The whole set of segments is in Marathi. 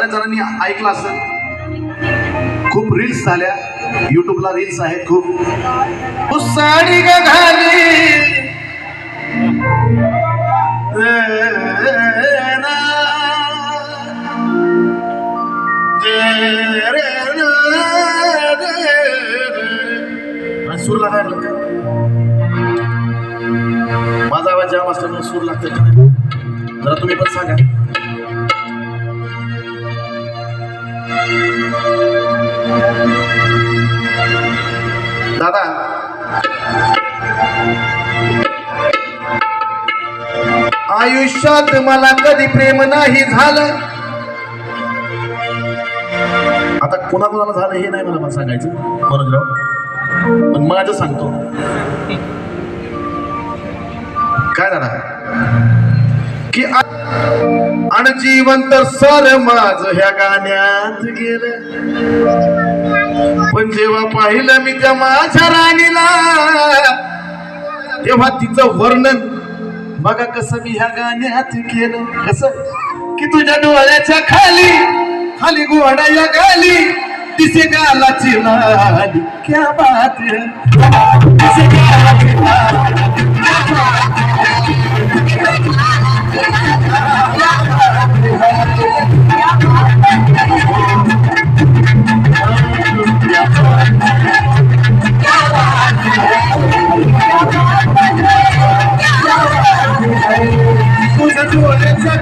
बऱ्याच जणांनी ऐकलं असेल. खूप रील्स झाल्या. युट्यूबला रील्स आहेत खूप. "ओ साडी सूर लागायला का माझा आवाज जाम असल्यामुळे सूर लागतो जरा तुम्ही पण सांगा. दादा. आयुष्यात मला कधी प्रेम नाही झालं. आता कोणाकोणाला झालं हे नाही मला मला सांगायचं. मनोजराव पण माझं सांगतो. काय दादा? की आणि जीवन तर सर माझ ह्या गाण्यात गेलं. पण जेव्हा पाहिलं मी त्या माझ्या राणीला तेव्हा तिचं वर्णन बघा कसं मी ह्या गाण्यात केलं. कसं? की तुझ्या डोळ्याच्या खाली खाली गोडा या गाली तिचे गालाची लाली क्या बात तिचे गालाची लाली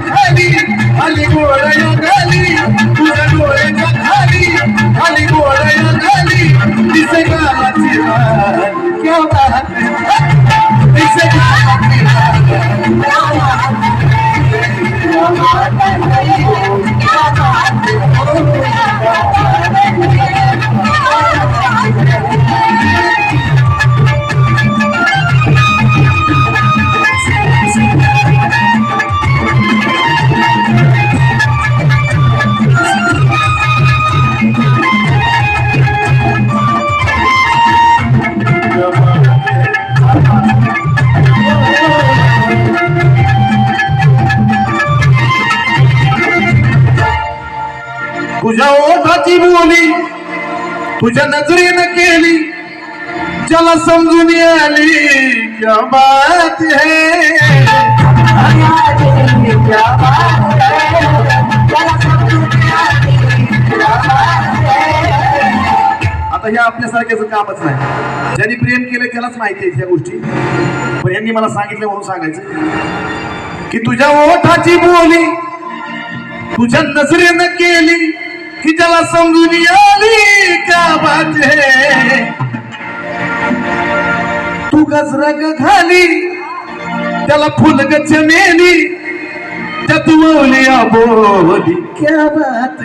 खाली खाली गोळ्या गाली तुझ्या डोळ्याच्या खाली खाली गोळ्या गाली तिचे गालाची लाली क्या बात तुझ्या ओठाची बोली तुझ्या नजरेनं केली ज्याला समजून आली क्या बात है. आता ह्या आपल्यासारख्याचं कामच नाही. ज्यांनी प्रेम केलं त्यालाच माहिती आहे ह्या गोष्टी. पण यांनी मला सांगितलं म्हणून सांगायचं. की तुझ्या ओठाची बोली तुझ्या नजरेनं केली की ज्याला समजून आली क्या बात है तू गजरा ग त्याला फुल ग चमेली त्या मौलिया बोली क्या बात?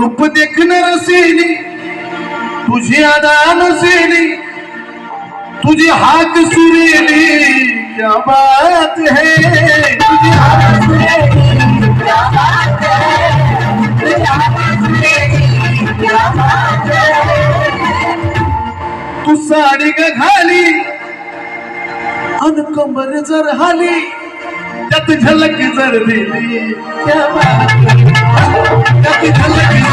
रूप देखणार रसेली, तुझी अदान सेली, तुझी हाक सुरेली, क्या बात है? तुझी हाक सुरेली, क्या बात है? तू साडी ग घाली अन कंबर जर हाली त्यात झलक जर दिली क्या बात त्यात झलक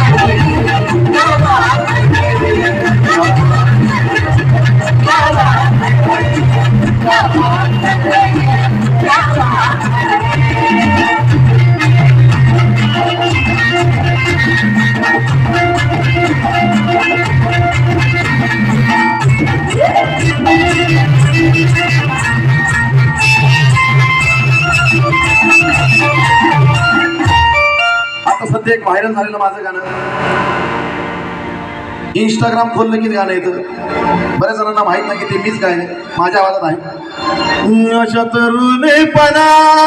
एक व्हायरल झालेलं माझं गाणं. इंस्टाग्राम खोललं की गाणं येतं. बऱ्याच जणांना माहीत नाही की ते मीच गायले माझ्या आवाजात आहे. अशा तरुणपणात